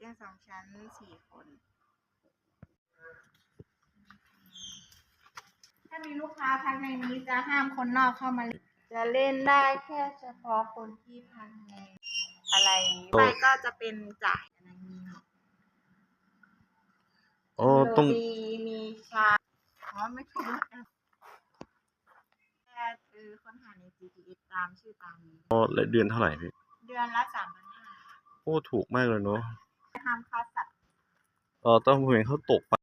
ตียงสองชั้นสี่คน ถ้ามีลูกค้าพักในนี้จะห้ามคนนอกเข้ามาเล่นจะเล่นได้แค่เฉพาะคนที่พักในอะไรอย่างนี้ไปก็จะเป็นจ่ายอะไรนี้เนาะอ๋อต้องมีมีชาอ๋อไม่ถูกแล้วแค่คือค้นหาใน GPS ตามชื่อตามนี้อ๋อและเดือนเท่าไหร่พี่ เดือนละสามพันห้าโอ้ ถูกมากเลยเนาะ ห้ามฆ่าสัตว์เออต้องเห็นเขาตกไปล